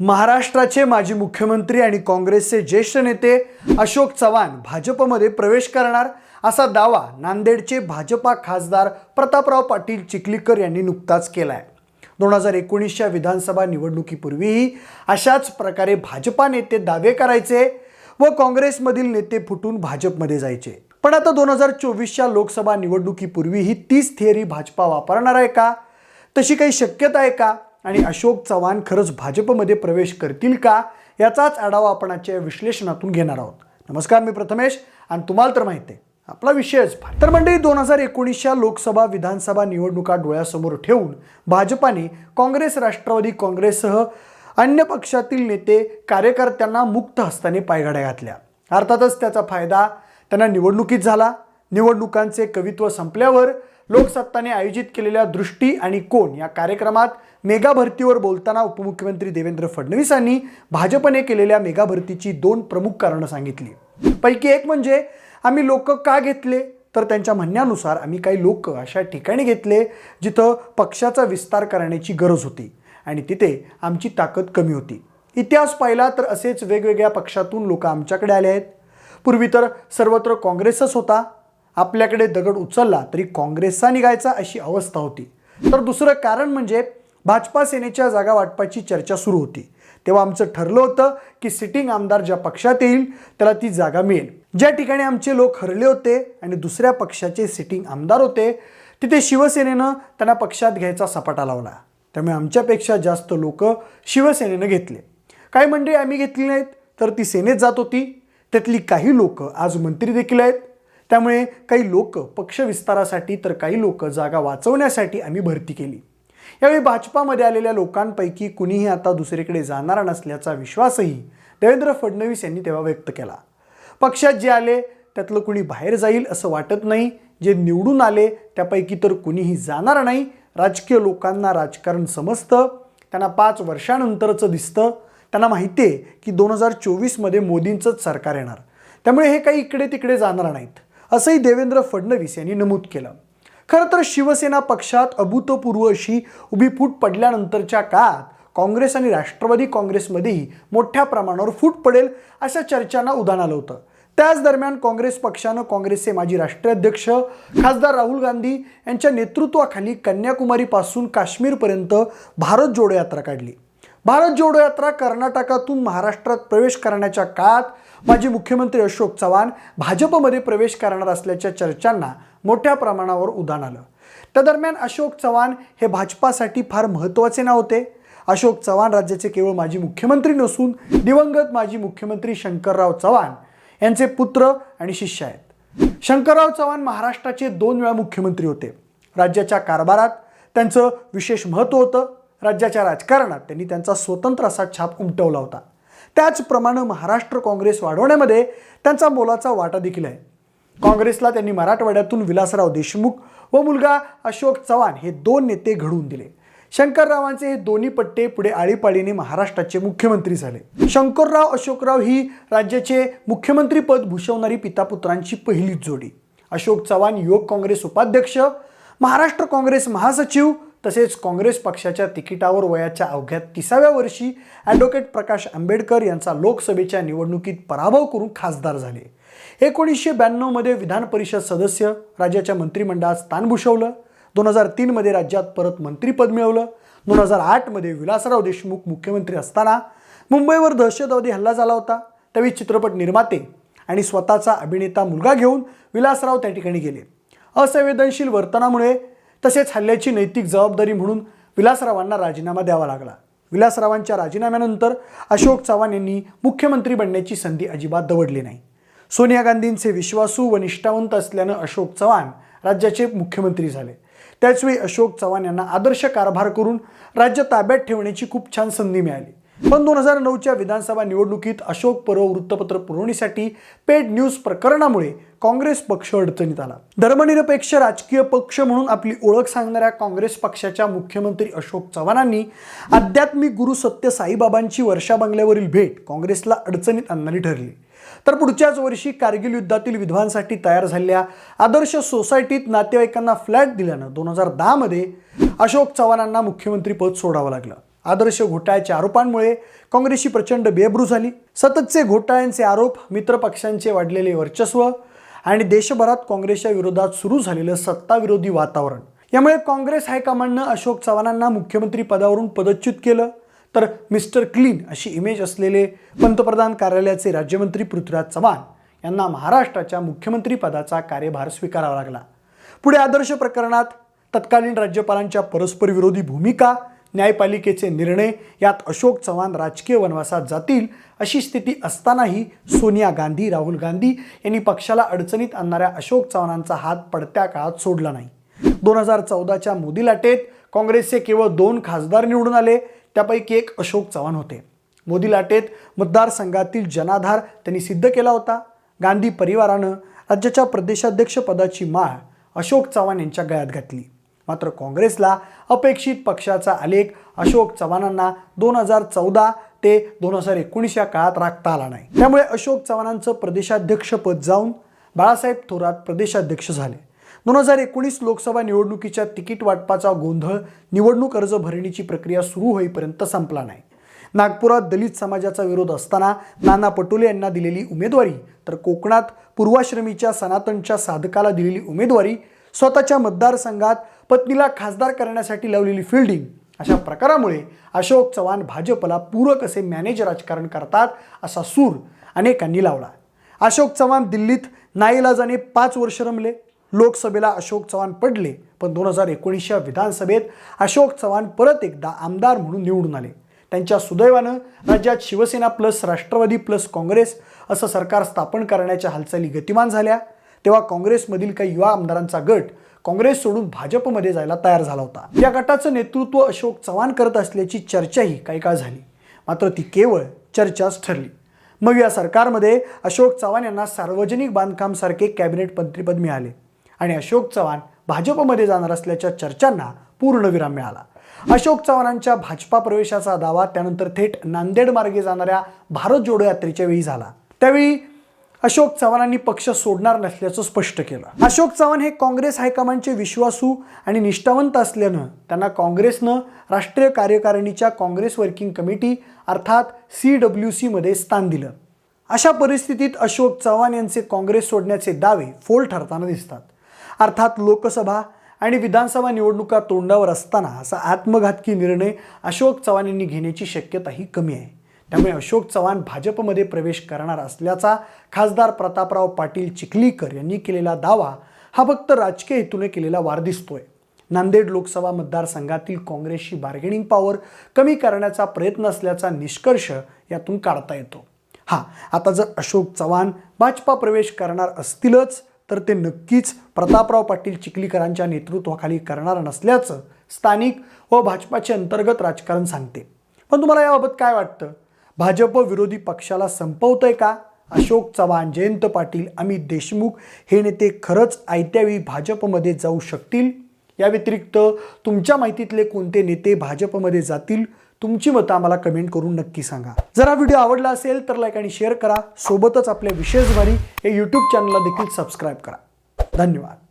महाराष्ट्राचे माजी मुख्यमंत्री आणि काँग्रेसचे ज्येष्ठ नेते अशोक चव्हाण भाजपमध्ये प्रवेश करणार असा दावा नांदेडचे भाजपा खासदार प्रतापराव पाटील चिखलीकर यांनी नुकताच केला आहे दोन हजार एकोणीसच्या विधानसभा निवडणुकीपूर्वीही अशाच प्रकारे भाजपा नेते दावे करायचे व काँग्रेसमधील नेते फुटून भाजपमध्ये जायचे. पण आता दोन हजार चोवीसच्या लोकसभा निवडणुकीपूर्वी ही तीच थिअरी भाजपा वापरणार आहे का? तशी काही शक्यता आहे का? आणि अशोक चव्हाण खरंच भाजपमध्ये प्रवेश करतील का? याचाच आढावा आपण आजच्या विश्लेषणातून घेणार आहोत. नमस्कार मी प्रथमेश आणि तुम्हाला तर माहिती आहे आपला विषयच तर मंडळी दोन हजार एकोणीसच्या लोकसभा विधानसभा निवडणुका डोळ्यासमोर ठेवून भाजपाने काँग्रेस राष्ट्रवादी काँग्रेससह अन्य पक्षातील नेते कार्यकर्त्यांना मुक्त हस्ताने पायघड्या घातल्या. अर्थातच त्याचा फायदा त्यांना निवडणुकीत झाला. निवडणुकांचे कवित्व संपल्यावर लोकसत्ताने आयोजित केलेल्या दृष्टी आणि कोण या कार्यक्रमात मेगा भरतीवर बोलताना उपमुख्यमंत्री देवेंद्र फडणवीसांनी भाजपने केलेल्या मेगा भरतीची दोन प्रमुख कारणं सांगितली. पैकी एक म्हणजे आम्ही लोक का घेतले? तर त्यांच्या म्हणण्यानुसार आम्ही काही लोक अशा ठिकाणी घेतले जिथं पक्षाचा विस्तार करण्याची गरज होती आणि तिथे आमची ताकद कमी होती. इतिहास पाहिला तर असेच वेगवेगळ्या पक्षातून लोक आमच्याकडे आले आहेत. पूर्वी तर सर्वत्र काँग्रेसच होता. आपल्याकडे दगड उचलला तरी काँग्रेसचा निघायचा अशी अवस्था होती. तर दुसरं कारण म्हणजे भाजपा सेनेच्या जागा वाटपाची चर्चा सुरू होती. तेव्हा आमचं ठरलं होतं की सिटिंग आमदार ज्या पक्षात येईल त्याला ती जागा मिळेल. ज्या ठिकाणी आमचे लोक हरले होते आणि दुसऱ्या पक्षाचे सिटिंग आमदार होते तिथे शिवसेनेनं त्यांना पक्षात घ्यायचा सपाटा लावला. त्यामुळे आमच्यापेक्षा जास्त लोक शिवसेनेनं घेतले. काही मंडळी आम्ही घेतली नाहीत तर ती सेनेत जात होती. त्यातली काही लोक आज मंत्री देखील आहेत. त्यामुळे काही लोक पक्षविस्तारासाठी तर काही लोक जागा वाचवण्यासाठी आम्ही भरती केली. यावेळी भाजपामध्ये आलेल्या लोकांपैकी कुणीही आता दुसरीकडे जाणार नसल्याचा विश्वासही देवेंद्र फडणवीस यांनी तेव्हा व्यक्त केला. पक्षात जे आले त्यातलं कुणी बाहेर जाईल असं वाटत नाही. जे निवडून आले त्यापैकी तर कुणीही जाणार नाही. राजकीय लोकांना राजकारण समजतं. त्यांना पाच वर्षानंतरचं दिसतं. त्यांना माहिती आहे की दोन हजार चोवीसमध्ये मोदींचंच सरकार येणार. त्यामुळे हे काही इकडे तिकडे जाणार नाहीत. असंही देवेंद्र फडणवीस यांनी नमूद केलं. खरं तर शिवसेना पक्षात अभूतपूर्व अशी उभी फूट पडल्यानंतरच्या काळात काँग्रेस आणि राष्ट्रवादी काँग्रेसमध्येही मोठ्या प्रमाणावर फूट पडेल अशा चर्चांना उदाहरण आलं होतं. त्याच दरम्यान काँग्रेस पक्षानं काँग्रेसचे माजी राष्ट्रीय अध्यक्ष खासदार राहुल गांधी यांच्या नेतृत्वाखाली कन्याकुमारीपासून काश्मीरपर्यंत भारत जोडो यात्रा काढली. भारत जोडो यात्रा कर्नाटकातून महाराष्ट्रात प्रवेश करण्याच्या काळात माजी मुख्यमंत्री अशोक चव्हाण भाजपमध्ये प्रवेश करणार असल्याच्या चर्चांना मोठ्या प्रमाणावर उदाहरण आलं. त्या दरम्यान अशोक चव्हाण हे भाजपासाठी फार महत्त्वाचे नाव होते. अशोक चव्हाण राज्याचे केवळ माजी मुख्यमंत्री नसून दिवंगत माजी मुख्यमंत्री शंकरराव चव्हाण यांचे पुत्र आणि शिष्य आहेत. शंकरराव चव्हाण महाराष्ट्राचे दोन वेळा मुख्यमंत्री होते. राज्याच्या कारभारात त्यांचं विशेष महत्त्व होतं. राज्याच्या राजकारणात त्यांनी त्यांचा स्वतंत्र असा छाप उमटवला होता. त्याचप्रमाणे महाराष्ट्र काँग्रेस वाढवण्यामध्ये त्यांचा मोलाचा वाटा देखील आहे. काँग्रेसला त्यांनी मराठवाड्यातून विलासराव देशमुख व मुलगा अशोक चव्हाण हे दोन नेते घडवून दिले. शंकररावांचे हे दोन्ही पट्टे पुढे आळीपाळीने महाराष्ट्राचे मुख्यमंत्री झाले. शंकरराव अशोकराव ही राज्याचे मुख्यमंत्री पद भूषवणारी पितापुत्रांची पहिलीच जोडी. अशोक चव्हाण युवक काँग्रेस उपाध्यक्ष महाराष्ट्र काँग्रेस महासचिव तसेच काँग्रेस पक्षाच्या तिकिटावर वयाच्या अवघ्या तिसाव्या वर्षी ॲडव्होकेट प्रकाश आंबेडकर यांचा लोकसभेच्या निवडणुकीत पराभव करून खासदार झाले. एकोणीसशे ब्याण्णवमध्ये विधान परिषद सदस्य राज्याच्या मंत्रिमंडळात स्थान भूषवलं. दोन हजार तीनमध्ये राज्यात परत मंत्रीपद मिळवलं. दोन हजार आठमध्ये विलासराव देशमुख मुख्यमंत्री असताना मुंबईवर दहशतवादी हल्ला झाला होता. त्यावेळी चित्रपट निर्माते आणि स्वतःचा अभिनेता मुलगा घेऊन विलासराव त्या ठिकाणी गेले. असंवेदनशील वर्तनामुळे तसेच हल्ल्याची नैतिक जबाबदारी म्हणून विलासरावांना राजीनामा द्यावा लागला. विलासरावांच्या राजीनाम्यानंतर अशोक चव्हाण यांनी मुख्यमंत्री बनण्याची संधी अजिबात दवडली नाही. सोनिया गांधींचे विश्वासू व निष्ठावंत असल्यानं अशोक चव्हाण राज्याचे मुख्यमंत्री झाले. त्याचवेळी अशोक चव्हाण यांना आदर्श कारभार करून राज्य ताब्यात ठेवण्याची खूप छान संधी मिळाली. पण दोन हजार नऊच्या विधानसभा निवडणुकीत अशोक परव वृत्तपत्र पुरवणीसाठी पेड न्यूज प्रकरणामुळे काँग्रेस पक्ष अडचणीत आला. धर्मनिरपेक्ष राजकीय पक्ष म्हणून आपली ओळख सांगणाऱ्या काँग्रेस पक्षाच्या मुख्यमंत्री अशोक चव्हाणांनी आध्यात्मिक गुरु सत्य साईबाबांची वर्षा बंगल्यावरील भेट काँग्रेसला अडचणीत आणणारी ठरली. तर पुढच्याच वर्षी कारगिल युद्धातील विधवांसाठी तयार झालेल्या आदर्श सोसायटीत नातेवाईकांना फ्लॅट दिल्यानं दोन हजार दहामध्ये अशोक चव्हाणांना मुख्यमंत्री पद सोडावं लागलं. आदर्श घोटाळ्याच्या आरोपांमुळे काँग्रेसची प्रचंड बेबरू झाली. सततचे घोटाळ्यांचे आरोप मित्रपक्षांचे वाढलेले वर्चस्व आणि देशभरात काँग्रेसच्या विरोधात सुरू झालेलं सत्ताविरोधी वातावरण. यामुळे काँग्रेस हायकमांडनं अशोक चव्हाणांना मुख्यमंत्री पदावरून पदच्युत केलं. तर मिस्टर क्लीन अशी इमेज असलेले पंतप्रधान कार्यालयाचे राज्यमंत्री पृथ्वीराज चव्हाण यांना महाराष्ट्राच्या मुख्यमंत्री पदाचा कार्यभार स्वीकारावा लागला. पुढे आदर्श प्रकरणात तत्कालीन राज्यपालांच्या परस्पर विरोधी भूमिका न्यायपालिकेचे निर्णय यात अशोक चव्हाण राजकीय वनवासात जातील अशी स्थिती असतानाही सोनिया गांधी राहुल गांधी यांनी पक्षाला अडचणीत आणणाऱ्या अशोक चव्हाणांचा हात पडत्या काळात सोडला नाही. दोन हजार चौदाच्या मोदी लाटेत काँग्रेसचे केवळ दोन खासदार निवडून आले त्यापैकी एक अशोक चव्हाण होते. मोदी लाटेत मतदारसंघातील जनाधार त्यांनी सिद्ध केला होता. गांधी परिवारानं राज्याच्या प्रदेशाध्यक्षपदाची माळ अशोक चव्हाण यांच्या गळ्यात घातली. मात्र काँग्रेसला अपेक्षित पक्षाचा आलेख अशोक चव्हाणांना दोन हजार चौदा ते दोन हजार एकोणीस या काळात राखता आला नाही. त्यामुळे अशोक चव्हाणांचं प्रदेशाध्यक्षपद जाऊन बाळासाहेब थोरात प्रदेशाध्यक्ष झाले. दोन हजार एकोणीस लोकसभा निवडणुकीच्या तिकीट वाटपाचा गोंधळ निवडणूक अर्ज भरणीची प्रक्रिया सुरू होईपर्यंत संपला नाही. नागपुरात दलित समाजाचा विरोध असताना नाना पटोले यांना दिलेली उमेदवारी तर कोकणात पूर्वाश्रमीच्या सनातनच्या साधकाला दिलेली उमेदवारी स्वतःच्या मतदारसंघात पत्नीला खासदार करण्यासाठी लावलेली फिल्डिंग अशा प्रकारामुळे अशोक चव्हाण भाजपला पूरक असे मॅनेज राजकारण करतात असा सूर अनेकांनी लावला. अशोक चव्हाण दिल्लीत नाईलाजाने पाच वर्ष रमले. लोकसभेला अशोक चव्हाण पडले पण दोन हजार एकोणीसच्या विधानसभेत अशोक चव्हाण परत एकदा आमदार म्हणून निवडून आले. त्यांच्या सुदैवानं राज्यात शिवसेना प्लस राष्ट्रवादी प्लस काँग्रेस असं सरकार स्थापन करण्याच्या हालचाली गतिमान झाल्या. तेव्हा काँग्रेसमधील काही युवा आमदारांचा गट काँग्रेस सोडून भाजपमध्ये जायला तयार झाला होता. या गटाचं नेतृत्व अशोक चव्हाण करत असल्याची चर्चाही काही काळ झाली. मात्र ती केवळ चर्चाच ठरली. मग या सरकारमध्ये अशोक चव्हाण यांना सार्वजनिक बांधकामसारखे कॅबिनेट मंत्रीपद मिळाले आणि अशोक चव्हाण भाजपमध्ये जाणार असल्याच्या चर्चांना पूर्णविराम मिळाला. अशोक चव्हाणांच्या भाजपा प्रवेशाचा दावा त्यानंतर थेट नांदेड मार्गे जाणाऱ्या भारत जोडो यात्रेच्या वेळी झाला. त्यावेळी अशोक चव्हाणांनी पक्ष सोडणार नसल्याचं स्पष्ट केलं. अशोक चव्हाण हे काँग्रेस हायकमांडचे विश्वासू आणि निष्ठावंत असल्यानं त्यांना काँग्रेसनं राष्ट्रीय कार्यकारिणीच्या काँग्रेस वर्किंग कमिटी अर्थात सी डब्ल्यू सीमध्ये स्थान दिलं. अशा परिस्थितीत अशोक चव्हाण यांचे काँग्रेस सोडण्याचे दावे फोल ठरताना दिसतात. अर्थात लोकसभा आणि विधानसभा निवडणुका तोंडावर असताना असा आत्मघातकी निर्णय अशोक चव्हाण यांनी घेण्याची शक्यताही कमी आहे. त्यामुळे अशोक चव्हाण भाजपमध्ये प्रवेश करणार असल्याचा खासदार प्रतापराव पाटील चिखलीकर यांनी केलेला दावा हा फक्त राजकीय हेतूने केलेला वार दिसतोय नांदेड लोकसभा मतदारसंघातील काँग्रेसची बार्गेनिंग पॉवर कमी करण्याचा प्रयत्न असल्याचा निष्कर्ष यातून काढता येतो. हां आता जर अशोक चव्हाण भाजपा प्रवेश करणार असतीलच तर ते नक्कीच प्रतापराव पाटील चिखलीकरांच्या नेतृत्वाखाली करणार नसल्याचं स्थानिक व भाजपाचे अंतर्गत राजकारण सांगते. पण तुम्हाला याबाबत काय वाटतं? भाजप विरोधी पक्षाला संपवतंय का? अशोक चव्हाण जयंत पाटील अमित देशमुख हे नेते खरंच आयत्यावेळी भाजपमध्ये जाऊ शकतील? या व्यतिरिक्त तुमच्या माहितीतले कोणते नेते भाजपमध्ये जातील? तुमची मतं आम्हाला कमेंट करून नक्की सांगा. जर हा व्हिडिओ आवडला असेल तर लाईक आणि शेअर करा. सोबतच आपल्या विशेष भारी हे यूट्यूब चॅनलला देखील सबस्क्राईब करा. धन्यवाद.